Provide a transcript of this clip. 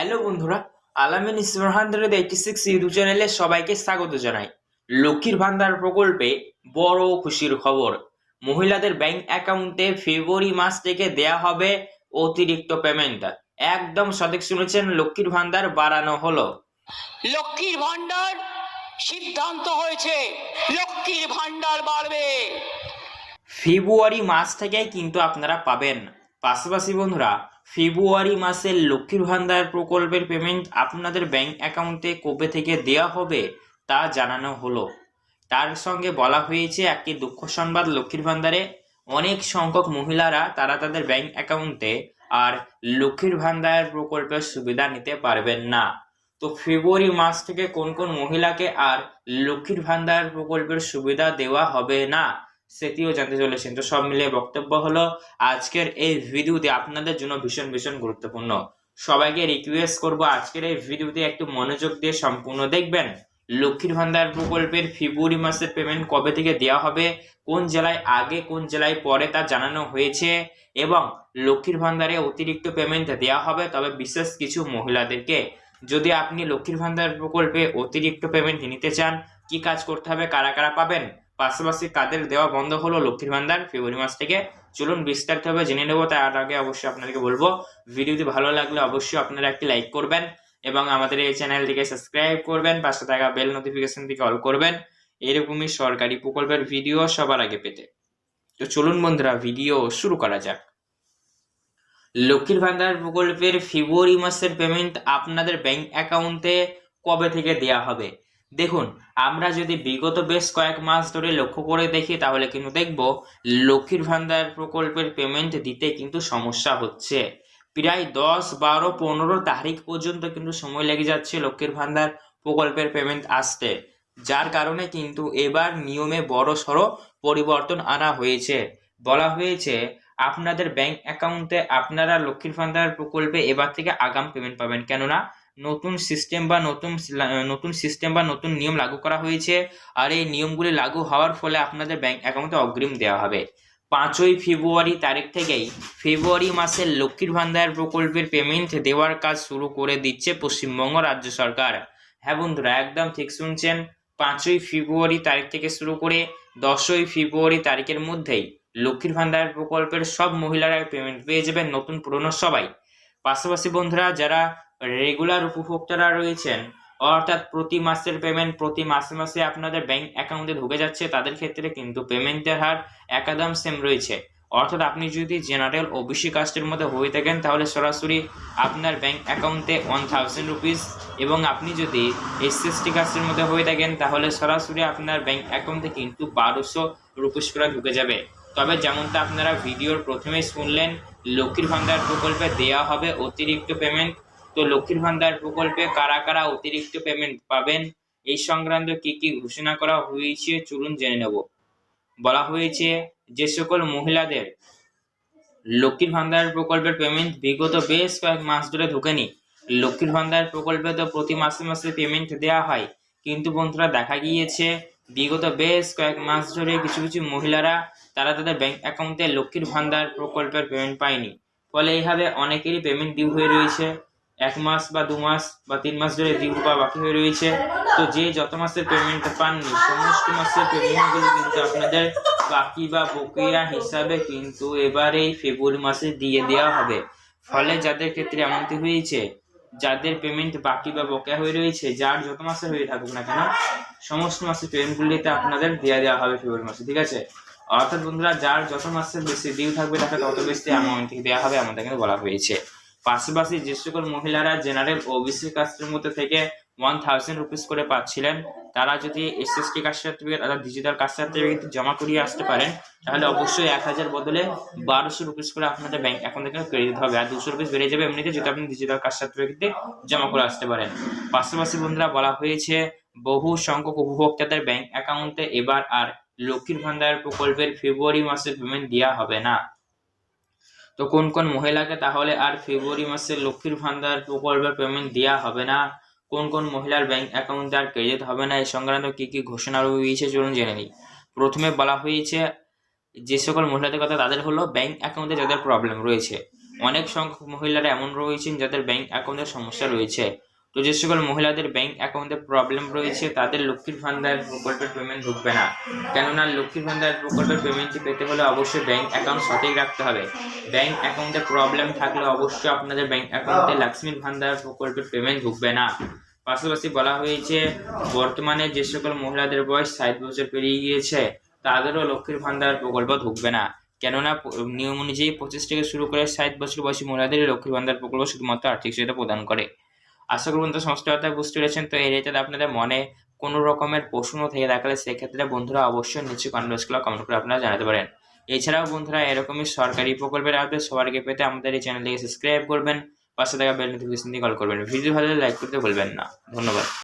Hello বন্ধুরা Alamin Islam hundred eighty six YouTube চ্যানেলে সবাইকে স্বাগত জানাই। লক্ষ্মীর ভান্ডার প্রকল্পে বড় খুশির খবর। মহিলাদের ব্যাংক অ্যাকাউন্টে ফেব্রুয়ারি মাস থেকে দেয়া হবে অতিরিক্ত পেমেন্ট একদম সঠিক শুনেছেন লক্ষ্মীর ভান্ডার বাড়ানো হলো। লক্ষ্মীর ভান্ডার সিদ্ধান্ত হয়েছে লক্ষ্মীর ভান্ডার বাড়বে। ফেব্রুয়ারি মাস থেকে কিন্তু আপনারা পাবেন। পাশাপাশি বন্ধুরা ফেব্রুয়ারি মাসের লক্ষ্মীর ভান্ডার প্রকল্পের পেমেন্ট আপনাদের ব্যাংক অ্যাকাউন্টে কবে থেকে দেওয়া হবে তা জানানো হলো। তার সঙ্গে বলা হয়েছে, একটি দুঃখ সংবাদ লক্ষ্মীর ভান্ডারে অনেক সংখ্যক মহিলারা তারা তাদের ব্যাংক অ্যাকাউন্টে আর লক্ষ্মীর ভান্ডার প্রকল্পের সুবিধা নিতে পারবেন না। তো ফেব্রুয়ারি মাস থেকে কোন কোন মহিলাকে আর লক্ষ্মীর ভান্ডার প্রকল্পের সুবিধা দেওয়া হবে না? সেটিও জানতে চলেছেন। তো সব মিলিয়ে বক্তব্য হলো, আজকের এই ভিডিওতে আপনাদের জন্য ভীষণ ভীষণ গুরুত্বপূর্ণ। সবাইকে রিকোয়েস্ট করব আজকের এই ভিডিওতে একটু মনোযোগ দিয়ে সম্পূর্ণ দেখবেন। লক্ষ্মীর ভান্ডার প্রকল্পের ফেব্রুয়ারি মাসের পেমেন্ট কবে থেকে দেওয়া হবে, কোন জেলায় আগে, কোন জেলায় পরে তা জানানো হয়েছে এবং লক্ষ্মীর ভান্ডারে অতিরিক্ত পেমেন্ট দেওয়া হবে, তবে বিশেষ কিছু মহিলাদেরকে। যদি আপনি লক্ষ্মীর ভান্ডার প্রকল্পে অতিরিক্ত পেমেন্ট নিতে চান, কি কাজ করতে হবে, কারা কারা পাবেন? পাশাপাশি কাদের দেওয়া বন্ধ হলো লক্ষ্মীর ভান্ডার, ফেব্রুয়ারি মাস থেকে চলুন বিস্তারিতভাবে জেনে নেব তার আগে অবশ্যই আপনাদেরকে বলব, ভিডিওটি ভালো লাগলে অবশ্যই আপনারা একটি লাইক করবেন এবং আমাদের এই চ্যানেলটিকে সাবস্ক্রাইব করবেন, পাশে থাকা বেল নোটিফিকেশন থেকে অল করবেন। এরকমই সরকারি প্রকল্পের ভিডিও সবার আগে পেতে। তো চলুন বন্ধুরা ভিডিও শুরু করা যাক। লক্ষ্মীর ভান্ডার প্রকল্পের ফেব্রুয়ারি মাসের পেমেন্ট আপনাদের ব্যাংক অ্যাকাউন্টে কবে থেকে দেয়া হবে? দেখুন, আমরা যদি বিগত বেশ কয়েক মাস ধরে লক্ষ্য করে দেখি, তাহলে কিন্তু দেখব লক্ষ্মীর ভান্ডার প্রকল্পের পেমেন্ট দিতে কিন্তু সমস্যা হচ্ছে। প্রায় দশ, বারো, পনেরো তারিখ পর্যন্ত কিন্তু সময় লেগে যাচ্ছে লক্ষ্মীর ভান্ডার প্রকল্পের পেমেন্ট আসতে। যার কারণে কিন্তু এবার নিয়মে বড় সড়ো পরিবর্তন আনা হয়েছে। বলা হয়েছে, আপনাদের ব্যাংক অ্যাকাউন্টে আপনারা লক্ষ্মীর ভান্ডার প্রকল্পে এবার থেকে আগাম পেমেন্ট পাবেন। কেননা নতুন সিস্টেম বা নতুন নতুন সিস্টেম বা নতুন নিয়ম লাগু করা হয়েছে। আর এই নিয়মগুলি লাগু হওয়ার ফলে আপনাদের ব্যাংক অ্যাকাউন্টে অগ্রিম দেওয়া হবে। পাঁচই ফেব্রুয়ারি তারিখ থেকেই ফেব্রুয়ারি মাসের লক্ষ্মীর ভান্ডার প্রকল্পের পেমেন্ট দেওয়ার কাজ শুরু করে দিচ্ছে পশ্চিমবঙ্গ রাজ্য সরকার। হ্যাঁ বন্ধুরা, একদম ঠিক শুনছেন। পাঁচই ফেব্রুয়ারি তারিখ থেকে শুরু করে দশই ফেব্রুয়ারি তারিখের মধ্যেই লক্ষ্মীর ভান্ডার প্রকল্পের সব মহিলারা পেমেন্ট পেয়ে যাবেন নতুন পুরনো সবাই। পাশাপাশি বন্ধুরা, যারা রেগুলার উপভোক্তারা রয়েছেন, অর্থাৎ প্রতি মাসের পেমেন্ট প্রতি মাসে মাসে আপনাদের ব্যাংক অ্যাকাউন্টে ঢুকে যাচ্ছে, তাদের ক্ষেত্রে কিন্তু পেমেন্টের হার একদম সেম রয়েছে। অর্থাৎ আপনি যদি জেনারেল ওবিসি কাস্টের মধ্যে হয়ে থাকেন, তাহলে সরাসরি আপনার ব্যাংক অ্যাকাউন্টে ওয়ান থাউজেন্ড রুপিস এবং আপনি যদি এসএসটি কাস্টের মধ্যে হয়ে থাকেন, তাহলে সরাসরি আপনার ব্যাংক অ্যাকাউন্টে কিন্তু বারোশো রুপিস করে ঢুকে যাবে। তবে যেমনটা আপনারা ভিডিওর প্রথমেই শুনলেন, লক্ষ্মীর ভান্ডার প্রকল্পে দেওয়া হবে অতিরিক্ত পেমেন্ট তো লক্ষ্মীর ভান্ডার প্রকল্পে কারা কারা অতিরিক্ত পেমেন্ট পাবেন? এই সংক্রান্ত কি কি ঘোষণা করা হয়েছে চলুন জেনে নেব। বলা হয়েছে যে সকল মহিলাদের লক্ষ্মীর ভান্ডার প্রকল্পের পেমেন্ট বিগত বেশ কয়েক মাস ধরে ঢোকেনি। লক্ষ্মীর ভান্ডার প্রকল্পে তো প্রতি মাসে মাসে পেমেন্ট দেওয়া হয়। কিন্তু বন্ধুরা, দেখা গিয়েছে বিগত বেশ কয়েক মাস ধরে কিছু কিছু মহিলারা, তারা তাদের ব্যাংক অ্যাকাউন্টে লক্ষ্মীর ভান্ডার প্রকল্পের পেমেন্ট পায়নি। ফলে এইভাবে অনেকেরই পেমেন্ট ডিউ হয়ে রয়েছে। এক মাস বা দু মাস বা তিন মাস ধরে ডিউ বা বাকি হয়ে রয়েছে। তো যে যত মাসের পেমেন্টটা পাননি, সমস্ত মাসের পেমেন্টগুলো কিন্তু আপনাদের বাকি বা বকেয়া হিসাবে কিন্তু এবার ফেব্রুয়ারি মাসে দিয়ে দেওয়া হবে। ফলে যাদের ক্ষেত্রে এমনটি হয়েছে, যাদের পেমেন্ট বাকি বা বকেয়া হয়ে রয়েছে, যার যত মাসে হয়ে থাকুক না কেন, সমস্ত মাসের পেমেন্টগুলিতে আপনাদের দেওয়া দেওয়া হবে ফেব্রুয়ারি মাসে, ঠিক আছে? অর্থাৎ বন্ধুরা, যার যত মাসের বেশি ডিউ থাকবে, তাকে তত বেশি অ্যামাউন্ট দেওয়া হবে আমাদের কিন্তু বলা হয়েছে। পাশাপাশি যে সকল মহিলারা জেনারেল ওবিসি কাস্টের মধ্যে থেকে ওয়ান থাউজেন্ড রুপিস করে পাচ্ছিলেন, তারা যদি এসএসটি কাস্ট সার্টিফিকেট অর্থাৎ ডিজিটাল কাস্ট সার্টিফিকেট জমা করিয়ে আসতে পারেন, তাহলে অবশ্যই এক হাজার বদলে বারোশো রুপিস করে আপনাদের ব্যাংক অ্যাকাউন্ট থেকে ক্রেডিট হবে। আর দুশো রুপিস বেড়ে যাবে এমনিতে যদি আপনি ডিজিটাল কাস্ট সার্টিফিকেট জমা করে আসতে পারেন। পাশাপাশি বন্ধুরা বলা হয়েছে, বহু সংখ্যক উপভোক্তাদের ব্যাংক অ্যাকাউন্টে এবার আর লক্ষ্মীর ভান্ডার প্রকল্পের ফেব্রুয়ারি মাসের পেমেন্ট দেওয়া হবে না। তো কোন কোন মহিলাকে তাহলে আর ফেব্রুয়ারি মাসে লক্ষ্মীর ভান্ডার প্রকল্পের পেমেন্ট দেওয়া হবে না? কোন কোন মহিলার ব্যাংক অ্যাকাউন্টে আর ক্রেডিট হবে না? এই সংক্রান্ত কী কী ঘোষণা রয়েছে চলুন জেনে নিই। প্রথমে বলা হয়েছে, যে সকল মহিলাদের কথা তাদের হলো ব্যাংক অ্যাকাউন্টে যাদের প্রবলেম রয়েছে। অনেক সংখ্যক মহিলারা এমন রয়েছেন যাদের ব্যাংক অ্যাকাউন্টের সমস্যা রয়েছে। তো যে সকল মহিলাদের ব্যাংক অ্যাকাউন্টে প্রবলেম রয়েছে, তাদের লক্ষ্মীর ভান্ডার প্রকল্পের পেমেন্ট ঢুকবে না। কেননা লক্ষ্মীর ভান্ডার প্রকল্পের পেমেন্টটি পেতে হলে অবশ্যই ব্যাংক অ্যাকাউন্ট সঠিক রাখতে হবে। ব্যাংক অ্যাকাউন্টে প্রবলেম থাকলে অবশ্যই আপনাদের ব্যাংক অ্যাকাউন্টে লক্ষ্মীর ভান্ডার প্রকল্পের পেমেন্ট ঢুকবে না। পাশাপাশি বলা হয়েছে, বর্তমানে যে সকল মহিলাদের বয়স ষাট বছর পেরিয়ে গিয়েছে, তাদেরও লক্ষ্মীর ভান্ডার প্রকল্প ঢুকবে না। কেননা নিয়ম অনুযায়ী পঁচিশ থেকে শুরু করে ষাট বছর বয়সী মহিলাদের লক্ষ্মীর ভান্ডার প্রকল্প শুধুমাত্র আর্থিক সহায়তা প্রদান করে। আশা করি বন্ধুরা সমস্ত কথা বুঝতে পেরেছেন। তো এই রেটে আপনাদের মনে কোনো রকমের প্রশ্ন থেকে থাকলে সেক্ষেত্রে বন্ধুরা অবশ্যই নিচে কনভার্সগুলো কমেন্ট করে আপনারা জানাতে পারেন। এছাড়াও বন্ধুরা এরকমই সরকারি প্রকল্পের আপডেট সবার আগে পেতে আমাদের এই চ্যানেলটিকে সাবস্ক্রাইব করবেন, পাশে থাকা বেল নোটিফিকেশন দিয়ে কল করবেন। ভিডিও ভালো লাইক করতে ভুলবেন না। ধন্যবাদ।